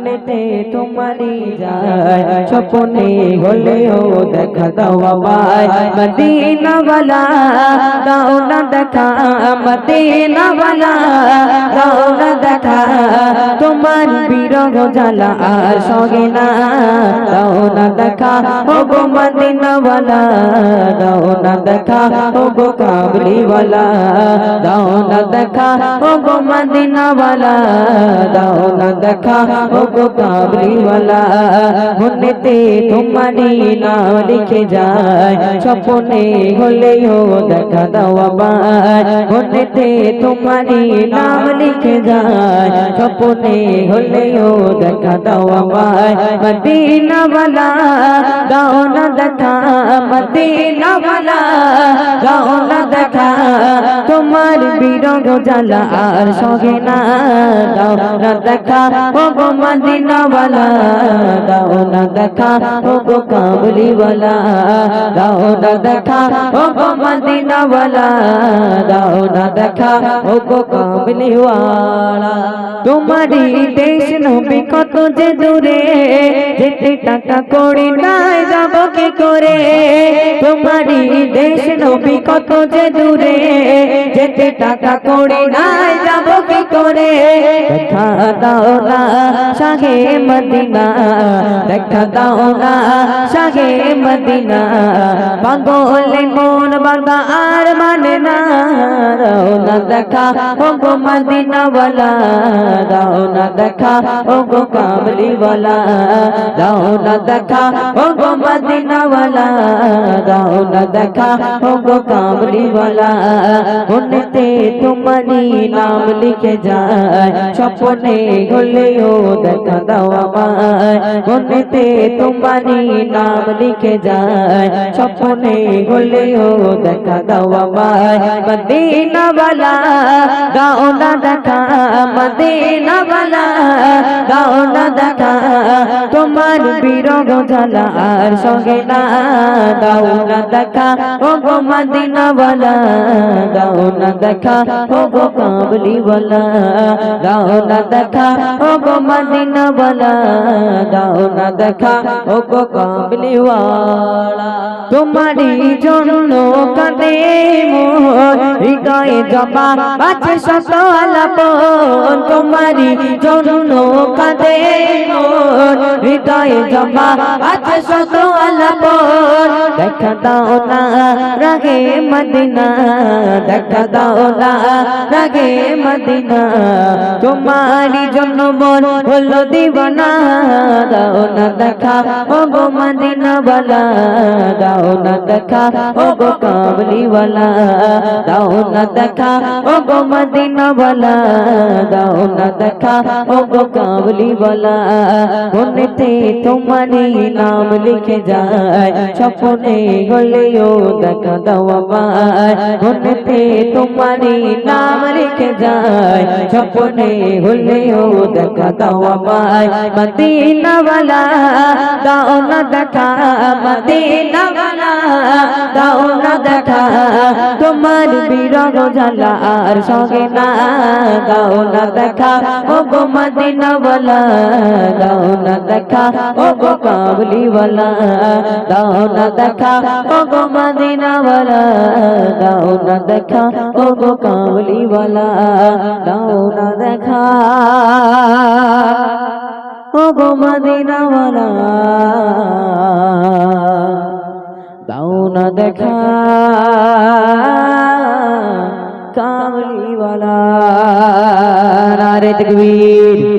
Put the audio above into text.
সামনেতে তোমারি যায়। স্বপনে হলেও দেখা দাও আবার মদিনাওয়ালা, দাও না দেখা। মদিনাওয়ালা, দাও না দেখা। তোমার বিরহ জ্বালা আর সঙ্গে না। দাও না দেখা। ও মদিনাওয়ালা, দাও না দেখা। ও কাবলিওয়ালা, দাও না দেখা। ও মদিনাওয়ালা, দাও না দেখা। ও গো কাবলি वाला মনেতে তোমারই নাম লিখে যায় স্বপ্নে হলেও দেখা দাও আমায় মনেতে তোমারই নাম লিখে যায় স্বপ্নে হলেও দেখা দাও আমায় মদিনা वाला দাও না দেখা মদিনা वाला দাও না দেখা তোমার বিরহ জ্বালা আর সগে না দাও না দেখা ও গো মদিনাওয়ালা দেশ নবী কত যে দূরে, যেতে টাকা করে নাই, যাব কি করে? তোমারই দেশ নবী কত যে দূরে, যেতে টাকা করে নাই, যাব করে দেখা দাও না শাহে মদিনা দেখা দাও না শাহে মদিনা পাগলে মন বাঁধা আর মানে না রাও না দেখা ও গো মদিনাওয়ালা রাও না দেখা ও গো কামলিওয়ালা রাও না দেখা ও গো মদিনাওয়ালা রাও না দেখা ও গো কামলিওয়ালা মনেতে তোমারি নাম লিখে जाए। सपने होले हो, देखा दवाए बने ते तुम्हारी नाम लिखे जाए। सपने होले हो, देखा दवाए मदीना वाला, गाओ ना देखा। मदीना वाला, गाओ ना देखा। तुम्हारी জ্বালা আর সঙ্গে না দাও না দেখা। ও গো মদিনা ওয়ালা, দাও না দেখা। ও গো কাবলি ওয়ালা, দাও না দেখা। ও গো মদিনা ওয়ালা, দাও না দেখা। ও গো কাবলি ওয়ালা জন্য কাঁদে মোর। হৃদয়ে জমা আছে শত আলাপন, তোমারই জন্য কাঁদে মোর হৃদয়ে জমা আছে শত আলাপন, দেখা দাও না রাগে মদিনা, দেখা দাও না রাগে মদিনা। তোমারই জন্য মন হলো দিবানা, দাও না দেখা ও গো মদিনা বালা, দাও না দেখা ও গো কাবলি वाला দাও না দেখা ও গো মদিনা বলা দাও না দেখা ও গো কাবলি বলা মনেতে তোমারই নাম লিখে যায় স্বপ্নে হলেও দেখা দাও আমার মনেতে তোমারই নাম লিখে যায় স্বপ্নে হলেও দেখা দাও আমার মদিনা বলা দাও না দেখা মদিনা তোমার বিরহ জ্বালা আর সঙ্গে না গাও না দেখা ও গো মদিনাওয়ালা গাও না দেখা ও গো কাবলিওয়ালা গাও না দেখা ও গো মদিনাওয়ালা গাও না দেখা ও গো কাবলিওয়ালা গাও না দেখা ও গো মদিনাওয়ালা দাও না দেখা কামলিওয়ালা নারে তকবীর।